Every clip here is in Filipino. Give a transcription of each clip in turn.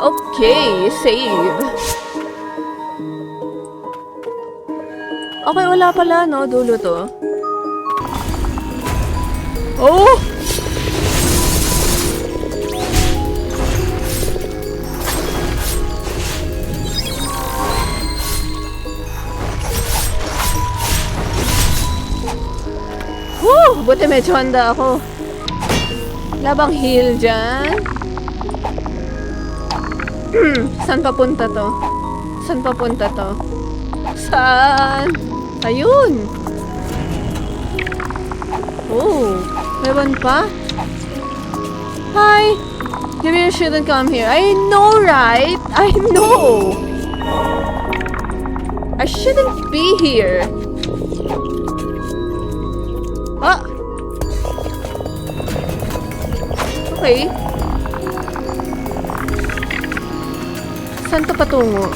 Okay, save. Okay, wala pala, no? Dulo to. Oh! Woo! Buti medyo handa ako. Labang heal dyan. Saan papunta to? Saan papunta to? Saan? Ayun! Oh, meron pa? Hi! You shouldn't come here. I know, right? I know! I shouldn't be here. Ah! Okay. Saan to patungo?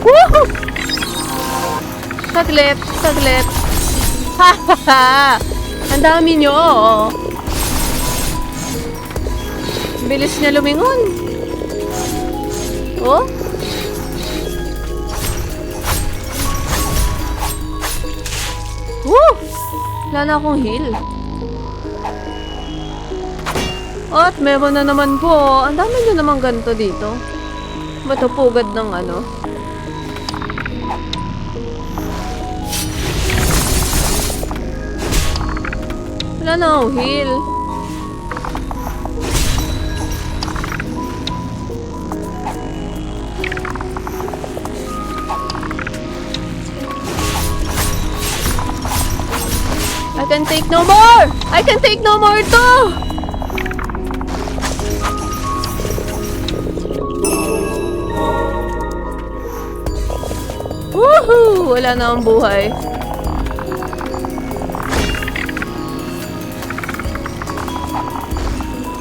Woohoo! Saglit, saglit. Ha ha ha! Ang dami nyo! Bilis niya lumingon. Oh? Woo! Wala na akong heal. At meron na naman po. Ang dami nyo naman ganito dito. Ba't ito pugad ng ano? Wala na akong heal. I can take no more! I can take no more too! Woohoo! Wala na ang buhay.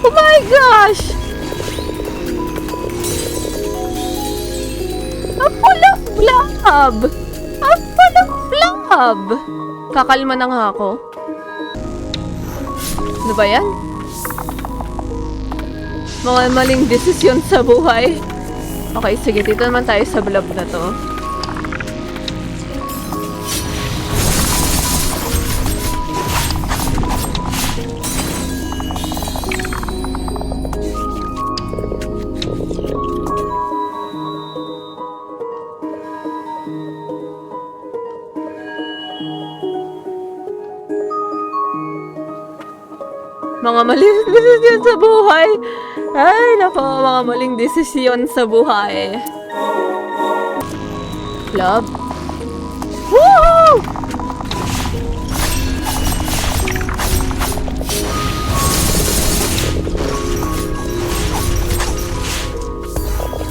Oh my gosh! Ang of blob! Ang of blob! Kakalma na nga ako. Ano ba yan? Mga maling desisyon sa buhay. Okay, sige. Dito naman tayo sa blob na to. Maling desisyon sa buhay. Ay, nako, mga maling desisyon sa buhay. Love? Woohoo!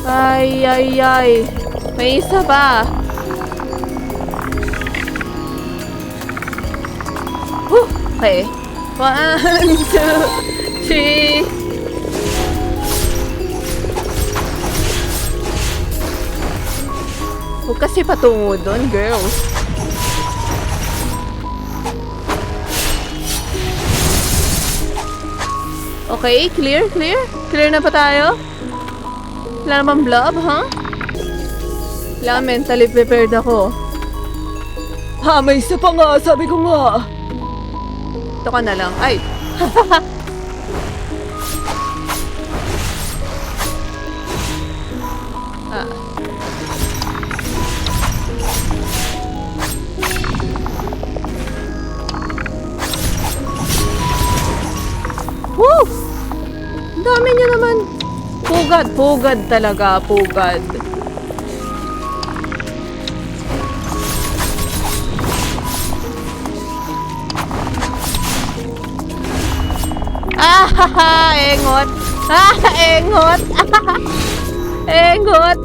Ay, ay, ay. May isa pa. Whew, okay. One, two, three. Huwag kasi patungo doon, girls. Okay, clear, clear. Clear na pa tayo? Wala naman blob, ha? Huh? Wala, mentally prepared ako. Ha, may isa pa nga, sabi ko nga. Ito ka na lang. Ay! ah. Woo! Ang dami niya naman. Pugad, pugad talaga, pugad. engot. Ah, engot. engot.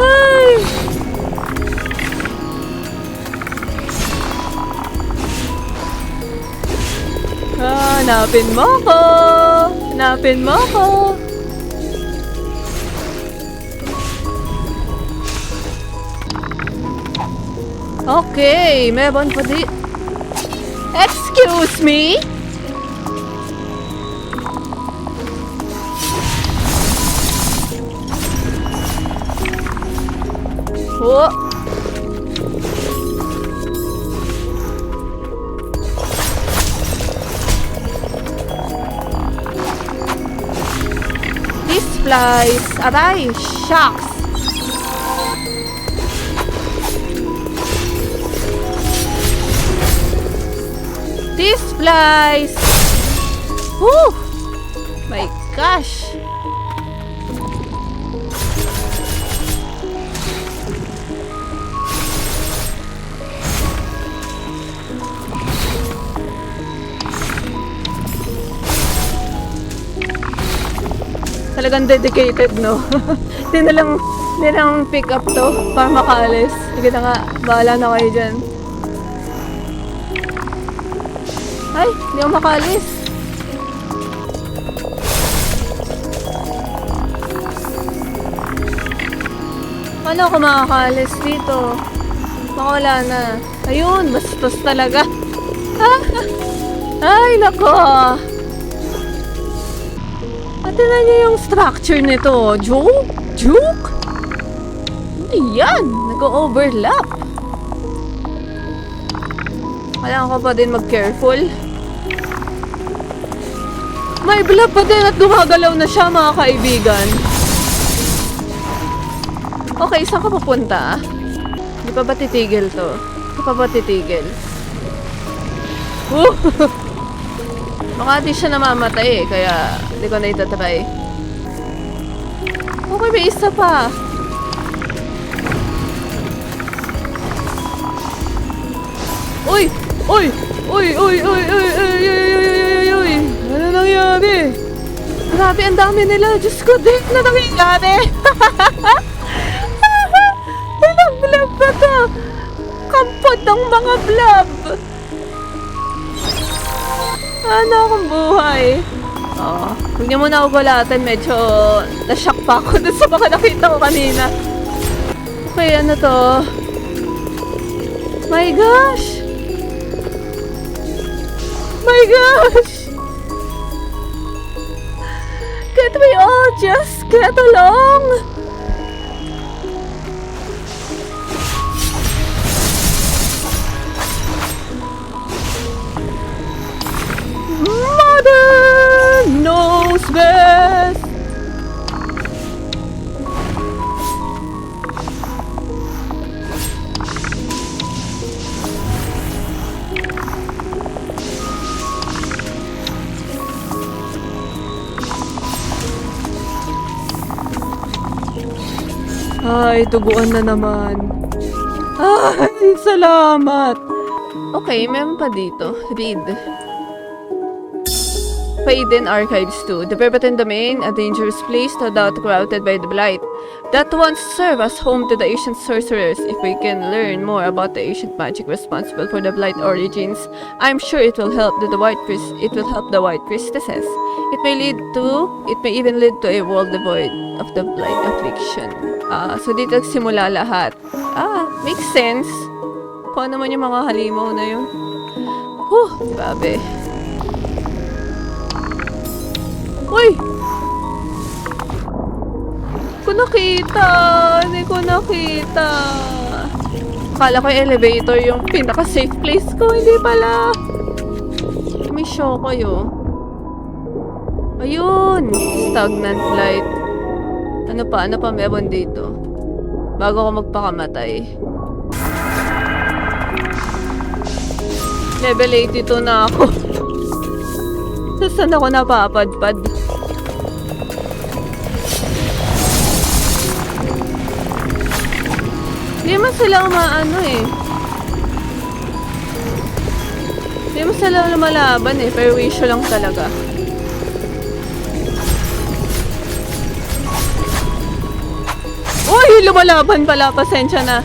Ay. Ah, hanapin mo ko. Hanapin mo ko. Okay, meron pa di... Excuse me? Oh. These flies are very sharks. Flies. Woo! My gosh. Talagang dedicated, no? Hindi na lang, hindi na lang pick up to para makaalis. Sige na nga, bahala na kayo dyan. Ay, hindi ako makaalis. Paano ako makakaalis dito? Baka wala na. Ayun, bastos talaga. Ay, nako. At tingnan niyo yung structure nito. Joke? Joke? Hindi yan. Nag-overlap. Kailangan ko pa din mag-careful. May blob pa din at gumagalaw na siya mga kaibigan. Okay, saan ka pupunta? Di pa ba titigil to? Di pa ba titigil? Woo! Baka di siya namamatay eh, kaya hindi ko na itatry. Okay, may isa pa. Uy! Uy! Uy! Uy! Uy! Uy! Uy! Uy! Uy! Uy! Ano nangyari? Grabe, ang dami nila. Diyos ko, di na nangyari. Ilang blob ba to? Kampot ng mga blob. Ano akong buhay? Oo. Huwag niyo muna ako gulatan. Medyo nashock pa ako dun sa mga nakita ko kanina. Okay, ano to? My gosh! My gosh! Can't we all just get along? Ay, duguan na naman. Ay, salamat. Okay, meron pa dito. Read. Faden Archives 2. The Verbatim Domain, a dangerous place no doubt crowded by the Blight. That once served as home to the ancient sorcerers. If we can learn more about the ancient magic responsible for the Blight origins, I'm sure it will help the, the White Priest. It will help the White Priestesses. It may lead to, it may even lead to a world devoid of the Blight affliction. Ah, so dito simula lahat. Ah, makes sense. Kung ano man yung mga halimaw na yun. Huh, grabe. Uy! Hindi ko nakita. Hindi ko nakita. Akala ko yung elevator yung pinaka-safe place ko. Hindi pala. May show kayo. Ayun! Stagnant light. Ano pa? Ano pa meron dito? Bago ko magpakamatay. Level 82 na ako. Saan ako napapadpad? Hindi mo sila umaano eh. Hindi mo sila lumalaban eh. Pero wisyo lang talaga. Uy! Lumalaban pala. Pasensya na.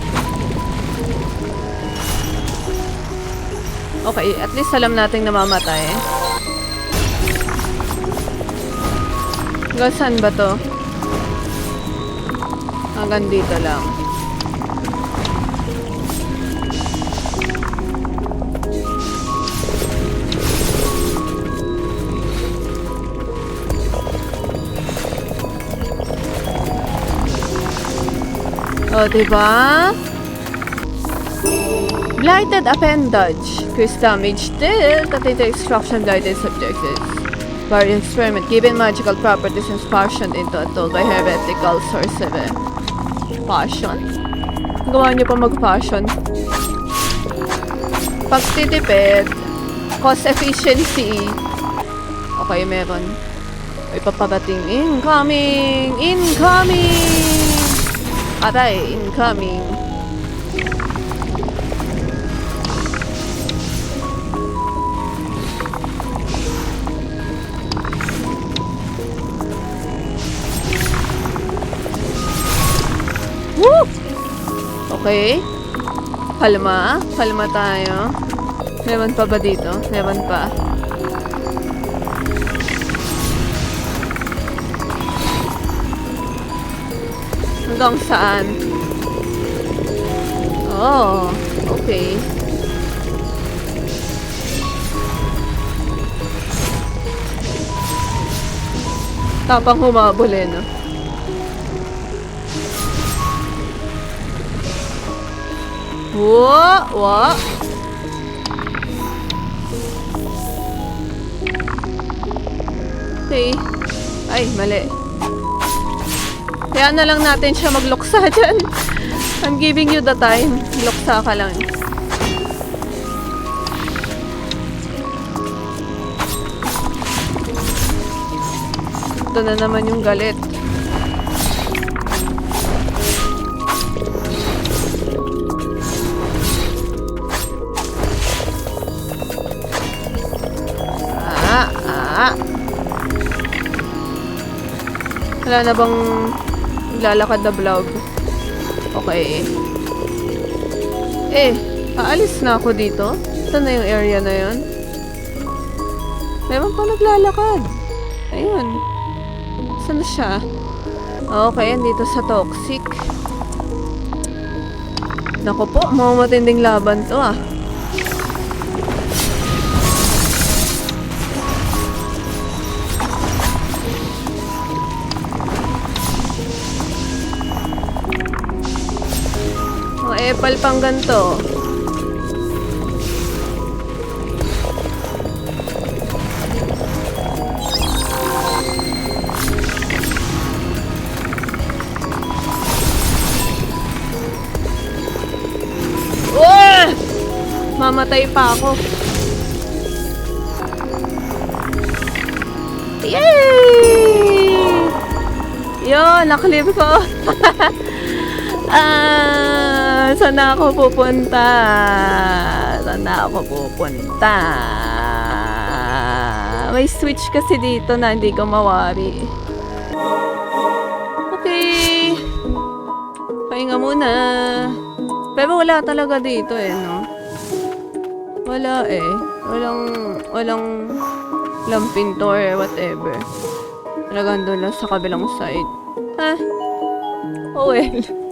Okay, at least alam nating namamatay. Hanggang ba to? Hanggang dito lang. O, diba? Blighted Appendage. Increase damage at the extraction guidance objectives. Various experiment given magical properties and passion into a tool by heretical sorcerer. Passion? Gawa niyo pa mag-passion. Pagtitipid. Cost efficiency. Okay, meron. May papabating. Incoming! Incoming! Aray, incoming. Woo! Okay. Kalma. Kalma tayo. Meron pa ba dito? Meron pa. Hanggang saan? Oh, okay. Tapang humabol eh, no? Wa, wa. Okay. Ay, mali. Kaya na lang natin siya magluksa dyan. I'm giving you the time. Luksa ka lang. Ito na naman yung galit. Ah, ah. Wala na bang lalakad na vlog? Okay. Eh, aalis na ako dito. Ito na yung area na yun. Meron pa naglalakad. Ayun. Saan na siya? Okay, andito sa toxic. Nako po, mga matinding laban to ah. Mga epal pang ganito. Mamatay pa ako. Yay! Yun, naklip ko. Ah, saan ako pupunta? Saan ako pupunta? May switch kasi dito na hindi ko mawari. Okay. Pahinga muna. Pero wala talaga dito eh, no? Wala eh. Walang, walang, walang pinto or whatever. Talagang doon lang sa kabilang side. Ah, oh well.